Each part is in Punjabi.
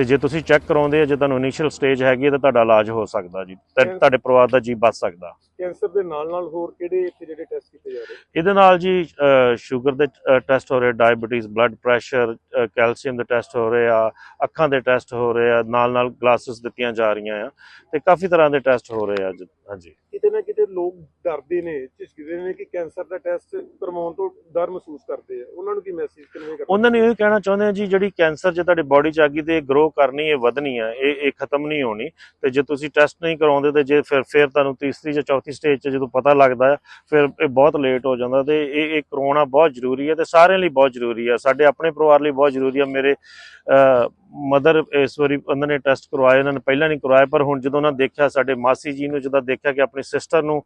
ਤੇ ਜੇ ਤੁਸੀਂ ਚੈੱਕ ਕਰਾਉਂਦੇ ਆ ਜੇ ਤੁਹਾਨੂੰ ਇਨੀਸ਼ੀਅਲ ਸਟੇਜ ਹੈਗੀ ਹੈ ਤਾਂ ਤੁਹਾਡਾ ਇਲਾਜ ਹੋ ਸਕਦਾ ਜੀ ਤੇ. ਤੁਹਾਡੇ ਪਰਿਵਾਰ ਦਾ ਜੀ ਬਚ ਸਕਦਾ ਕੈਂਸਰ ਦੇ ਨਾਲ ਨਾਲ ਹੋਰ ਕਿਹੜੇ ਇੱਥੇ ਜਿਹੜੇ ਟੈਸਟ ਕੀਤੇ ਜਾ ਰਹੇ? ਇਹਦੇ ਨਾਲ ਜੀ ਸ਼ੂਗਰ ਦੇ ਟੈਸਟ ਹੋ ਰਹੇ ਡਾਇਬੀਟੀਜ਼ ਬਲੱਡ ਪ੍ਰੈਸ਼ਰ ਕੈਲਸ਼ੀਅਮ ਦੇ ਟੈਸਟ ਹੋ ਰਹੇ ਆ ਅੱਖਾਂ ਦੇ ਟੈਸਟ ਹੋ ਰਹੇ ਆ ਨਾਲ ਨਾਲ ਗਲਾਸਸ ਦਿੱਤੀਆਂ ਜਾ ਰਹੀਆਂ ਆ ਤੇ ਕਾਫੀ ਤਰ੍ਹਾਂ ਦੇ ਟੈਸਟ ਹੋ ਰਹੇ ਆ ਹਾਂਜੀ। ਕਿਤੇ ਨਾ ਕਿਤੇ ਲੋਕ ਡਰਦੇ ਨੇ ਝਿਜਕਦੇ ਨੇ ਕਿ ਕੈਂਸਰ ਦਾ ਟੈਸਟ ਕਰਵਾਉਣ ਤੋਂ ਡਰ ਮਹਿਸੂਸ ਕਰਦੇ ਆ। ਉਹਨਾਂ ਨੂੰ ਕੀ ਮੈਸੇਜ ਕਨਵੇ ਕਰਨਾ? ਉਹਨਾਂ ਨੇ ਇਹ ਕਹਿਣਾ ਚਾਹੁੰਦੇ ਆ ਜੀ ਜਿਹੜੀ ਕੈਂਸਰ ਜੇ ਤੁਹਾਡੀ ਬਾਡੀ 'ਚ ਆ ਗਈ ਤੇ ਇਹ ਗਰੋ ਕਰਨੀ ਇਹ ਵਧਣੀ ਆ ਇਹ ਇਹ ਖਤਮ ਨਹੀਂ ਹੋਣੀ ਤੇ ਜੇ ਤੁਸੀਂ ਟੈਸਟ ਨਹੀਂ ਕਰਾਉਂਦੇ ਤੇ ਜੇ ਫਿਰ ਫਿਰ ਤੁਹਾਨੂੰ ਤੀਸਰੀ ਜਾਂ ਚੌਥੀ ਸਟੇਜ 'ਚ ਜਦੋਂ ਪਤਾ ਲੱਗਦਾ ਫਿਰ ਇਹ ਬਹੁਤ ਲੇਟ ਹੋ ਜਾਂਦਾ ਤੇ ਇਹ ਇਹ ਕਰਾਉਣਾ ਬਹੁਤ ਜ਼ਰੂਰੀ ਹੈ ਤੇ ਸਾਰਿਆਂ ਲਈ ਬਹੁਤ ਜ਼ਰੂਰੀ ਹੈ ਸਾਡੇ ਆਪਣੇ ਪਰਿਵਾਰ ਲਈ ਬਹੁਤ ਜ਼ਰੂਰੀ ਹੈ ਮੇਰੇ ਮਦਰ ਇਸ ਵਾਰੀ ਉਹਨਾਂ ਨੇ ਟੈਸਟ ਕਰਵਾਏ, ਉਹਨਾਂ ਨੇ ਪਹਿਲਾਂ ਨਹੀਂ ਕਰਵਾਏ, ਪਰ ਹੁਣ ਜਦੋਂ ਉਹਨਾਂ ਦੇਖਿਆ, ਸਾਡੇ ਮਾਸੀ ਜੀ ਨੂੰ ਜਦੋਂ ਦੇਖਿਆ ਕਿ ਆਪਣੀ ਸਿਸਟਰ ਨੂੰ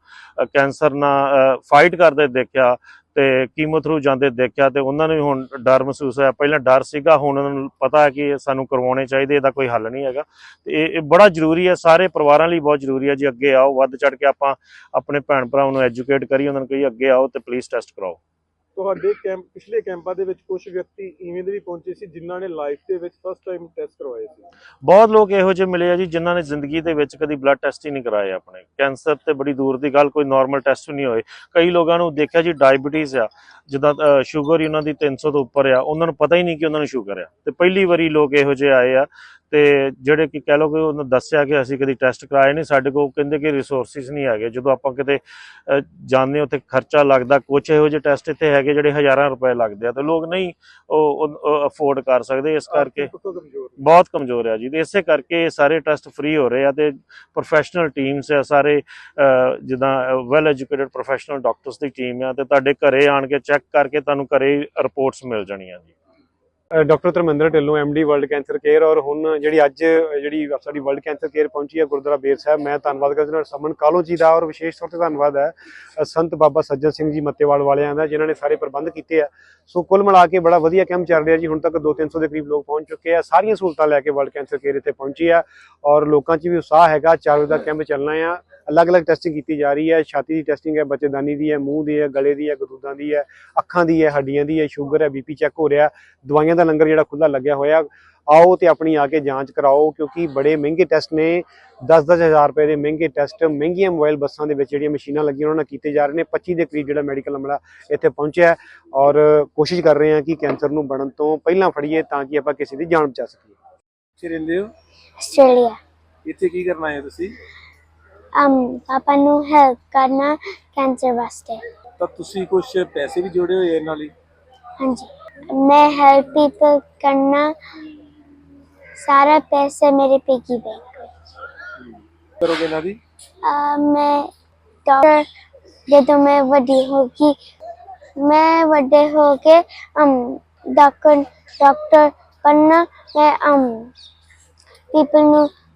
ਕੈਂਸਰ ਨਾਲ ਫਾਈਟ ਕਰਦੇ ਦੇਖਿਆ ਤੇ ਕੀਮੋ ਥਰੂ ਜਾਂਦੇ ਦੇਖਿਆ ਤੇ ਉਹਨਾਂ ਨੂੰ ਵੀ ਹੁਣ ਡਰ ਮਹਿਸੂਸ ਹੋਇਆ। ਪਹਿਲਾਂ ਡਰ ਸੀਗਾ, ਹੁਣ ਉਹਨਾਂ ਨੂੰ ਪਤਾ ਹੈ ਕਿ ਸਾਨੂੰ ਕਰਵਾਉਣੇ ਚਾਹੀਦੇ, ਇਹਦਾ ਕੋਈ ਹੱਲ ਨਹੀਂ ਹੈਗਾ। ਤੇ ਇਹ ਬੜਾ ਜ਼ਰੂਰੀ ਹੈ, ਸਾਰੇ ਪਰਿਵਾਰਾਂ ਲਈ ਬਹੁਤ ਜ਼ਰੂਰੀ ਹੈ ਜੀ, ਅੱਗੇ ਆਓ, ਵੱਧ ਚੜ ਕੇ ਆਪਾਂ ਆਪਣੇ ਭੈਣ ਭਰਾਵਾਂ ਨੂੰ ਐਜੂਕੇਟ ਕਰੀਏ, ਉਹਨਾਂ ਨੂੰ ਕਹੀ ਅੱਗੇ ਆਓ ਤੇ ਪਲੀਜ਼ ਟੈਸਟ ਕਰਾਓ। ਤੁਹਾਡੇ ਕੈਂਪ ਪਿਛਲੇ ਕੈਂਪਾਂ ਦੇ ਵਿੱਚ ਕੁਝ ਵਿਅਕਤੀ ਇਵੇਂ ਦੇ ਵੀ ਪਹੁੰਚੇ ਸੀ ਜਿਨ੍ਹਾਂ ਨੇ ਲਾਈਫ ਦੇ ਵਿੱਚ ਫਸਟ ਟਾਈਮ ਟੈਸਟ ਕਰਵਾਏ ਸੀ? ਬਹੁਤ ਲੋਕ ਇਹੋ ਜਿਹੇ ਮਿਲੇ ਆ ਜੀ ਜਿਨ੍ਹਾਂ ਨੇ ਜ਼ਿੰਦਗੀ ਦੇ ਵਿੱਚ ਕਦੀ ਬਲੱਡ ਟੈਸਟ ਹੀ ਨਹੀਂ ਕਰਾਏ ਆਪਣੇ। ਕੈਂਸਰ ਤੇ ਬੜੀ ਦੂਰ ਦੀ ਗੱਲ, ਕੋਈ ਨਾਰਮਲ ਟੈਸਟ ਨਹੀਂ ਹੋਏ। ਕਈ ਲੋਕਾਂ ਨੂੰ ਦੇਖਿਆ ਜੀ ਡਾਇਬੀਟੀਜ਼ ਆ, ਜਿੱਦਾਂ ਸ਼ੂਗਰ ਹੀ ਉਹਨਾਂ ਦੀ 300 ਤੋਂ ਉੱਪਰ ਆ, ਉਹਨਾਂ ਨੂੰ ਪਤਾ ਹੀ ਨਹੀਂ ਕਿ ਉਹਨਾਂ ਨੂੰ ਸ਼ੂਗਰ ਆ। ਤੇ ਪਹਿਲੀ ਵਾਰੀ ਲੋਕ ਇਹੋ ਜਿਹੇ ਆਏ ਆ ਤੇ ਜਿਹੜੇ ਕਿ ਕਹਿ ਲਓ ਕਿ ਉਹਨਾਂ ਦੱਸਿਆ ਕਿ ਅਸੀਂ ਕਦੀ ਟੈਸਟ ਕਰਾਏ ਨਹੀਂ ਸਾਡੇ ਕੋਲ ਕਹਿੰਦੇ ਕਿ ਰਿਸੋਰਸਿਸ ਨਹੀਂ ਹੈਗੇ। ਜਦੋਂ ਆਪਾਂ ਕਿਤੇ ਜਾਂਦੇ ਉੱਥੇ ਖਰਚਾ ਲੱਗਦਾ ਕੁਝ ਇਹੋ ਜਿਹੇ ਟੈਸਟ ਇੱਥੇ ਹੈਗੇ ਜਿਹੜੇ ਹਜ਼ਾਰਾਂ ਰੁਪਏ ਲੱਗਦੇ ਆ ਤੇ ਲੋਕ ਨਹੀਂ ਉਹ ਅਫੋਰਡ ਕਰ ਸਕਦੇ ਇਸ ਕਰਕੇ। ਬਹੁਤ ਕਮਜ਼ੋਰ ਆ ਜੀ। ਤੇ ਇਸੇ ਕਰਕੇ ਸਾਰੇ ਟੈਸਟ ਫ੍ਰੀ ਹੋ ਰਹੇ ਆ ਤੇ ਪ੍ਰੋਫੈਸ਼ਨਲ ਟੀਮਸ ਆ ਸਾਰੇ ਜਿੱਦਾਂ ਵੈਲ ਐਜੂਕੇਟਡ ਪ੍ਰੋਫੈਸ਼ਨਲ ਡਾਕਟਰਸ ਦੀ ਟੀਮ ਆ ਤੇ ਤੁਹਾਡੇ ਘਰੇ ਆਣ ਕੇ ਚੈੱਕ ਕਰਕੇ ਤੁਹਾਨੂੰ ਘਰੇ ਰਿਪੋਰਟਸ ਮਿਲ ਜਾਣੀਆਂ ਜੀ। Doctor Dharminder Dhillon MD world cancer care ਔਰ ਹੁਣ ਜਿਹੜੀ ਅੱਜ ਜਿਹੜੀ ਸਾਡੀ ਵਰਲਡ ਕੈਂਸਰ ਕੇਅਰ ਪਹੁੰਚੀ ਹੈ ਗੁਰਦੁਆਰਾ ਬੇਰ ਸਾਹਿਬ, ਮੈਂ ਧੰਨਵਾਦ ਕਰਦਾ ਸਮਨ ਕਾਲੋ ਜੀ ਦਾ, ਔਰ ਵਿਸ਼ੇਸ਼ ਤੌਰ ਤੇ ਧੰਨਵਾਦ ਹੈ ਸੰਤ ਬਾਬਾ ਸੱਜਣ ਸਿੰਘ ਜੀ ਮੱਤੇਵਾਲ ਵਾਲਿਆਂ ਦਾ, ਜਿਨ੍ਹਾਂ ਨੇ ਸਾਰੇ ਪ੍ਰਬੰਧ ਕੀਤੇ ਆ। ਸੋ ਕੁੱਲ ਮਿਲਾ ਕੇ ਬੜਾ ਵਧੀਆ ਕੈਂਪ ਚੱਲ ਰਿਹਾ ਜੀ, ਹੁਣ ਤੱਕ 2-300 ਦੇ ਕਰੀਬ ਲੋਕ ਪਹੁੰਚ ਚੁੱਕੇ ਆ, ਸਾਰੀਆਂ ਸਹੂਲਤਾਂ ਲੈ ਕੇ ਵਰਲਡ ਕੈਂਸਰ ਕੇਅਰ ਇੱਥੇ ਪਹੁੰਚੀ ਆ, ਔਰ ਲੋਕਾਂ 'ਚ ਵੀ ਉਤਸ਼ਾਹ ਹੈਗਾ ਚਾਰ ਵਜੇ ਦਾ ਕੈਂਪ ਚੱਲਣਾ ਆ, ਅਲੱਗ-ਅਲੱਗ ਟੈਸਟਿੰਗ ਕੀਤੀ ਜਾ ਰਹੀ ਹੈ, ਛਾਤੀ ਦੀ ਟੈਸਟਿੰਗ ਹੈ, ਬੱਚੇਦਾਨੀ ਦੀ ਹੈ, ਮੂੰਹ ਦੀ ਹੈ, ਗਲੇ ਦੀ ਹੈ ਗਦੂਦਾਂ ਦੀ ਹੈ, ਅੱਖਾਂ ਦੀ ਹੈ, ਹੱਡੀਆਂ ਦੀ ਹੈ ਸ਼ੂਗਰ ਹੈ ਬੀਪੀ ਚੈੱਕ ਹੋ ਰਿਹਾ, ਦਵਾਈਆਂ ਦਾ ਲੰਗਰ ਜਿਹੜਾ ਖੁੱਲਾ ਲੱਗਿਆ ਹੋਇਆ ਆਓ ਤੇ ਆਪਣੀ ਆ ਕੇ ਜਾਂਚ ਕਰਾਓ ਕਿਉਂਕਿ ਬੜੇ ਮਹਿੰਗੇ ਟੈਸਟ ਨੇ। 10-10 ਹਜ਼ਾਰ ਰੁਪਏ ਦੇ ਮਹਿੰਗੇ ਟੈਸਟ ਮਹਿੰਗੀਆਂ ਮੋਬਾਈਲ ਬੱਸਾਂ ਦੇ ਵਿੱਚ ਜਿਹੜੀਆਂ ਮਸ਼ੀਨਾਂ ਲੱਗੀਆਂ ਉਹਨਾਂ ਨਾਲ ਕੀਤੇ ਜਾ ਰਹੇ ਨੇ। 25 ਦੇ ਕਰੀਬ ਜਿਹੜਾ ਮੈਡੀਕਲ ਅਮਲਾ ਇੱਥੇ ਪਹੁੰਚਿਆ ਹੈ ਔਰ ਕੋਸ਼ਿਸ਼ ਕਰ ਰਹੇ ਹਾਂ ਕਿ ਕੈਂਸਰ ਨੂੰ ਬਣਨ ਤੋਂ ਪਹਿਲਾਂ ਫੜੀਏ ਤਾਂ ਕਿ ਆਪਾਂ ਕਿਸੇ ਦੀ ਜਾਨ ਬਚਾ ਸਕੀਏ। ਤੁਸੀਂ ਰਹਿੰਦੇ ਹੋ? ਆਸਟ੍ਰੇਲੀਆ। ਇੱਥੇ ਕੀ ਕਰਨ ਆਏ ਹੋ ਤੁਸੀਂ? ਅਮ ਪਾਪਾ ਨੂੰ ਹੈਲਪ ਕਰਨਾ ਕੈਂਸਰ ਵਾਸਤੇ। ਤਾਂ ਤੁਸੀਂ ਕੁਝ ਪੈਸੇ ਵੀ ਜੋੜੇ ਹੋਏ ਇਹਨਾਂ ਲਈ? ਹਾਂਜੀ। ਮੈਂ ਹੈਲਪ ਪੀਪਲ ਕਰਨਾ ਸਾਰਾ ਪੈਸੇ ਮੇਰੇ ਪਿਗੀ ਬੈਂਕ ਵਿੱਚ ਕਰੋਗੇ ਇਹਨਾਂ ਦੀ ਮੈਂ ਡਾਕਟਰ ਜਦੋਂ ਮੈਂ ਵੱਡੀ ਹੋ ਗਈ ਮੈਂ ਵੱਡੇ ਹੋ ਕੇ ਅਮ ਡਾਕਟਰ ਡਾਕਟਰ ਬਣਨਾ ਮੈਂ ਅਮ ਪੀਪਲ ਨੂੰ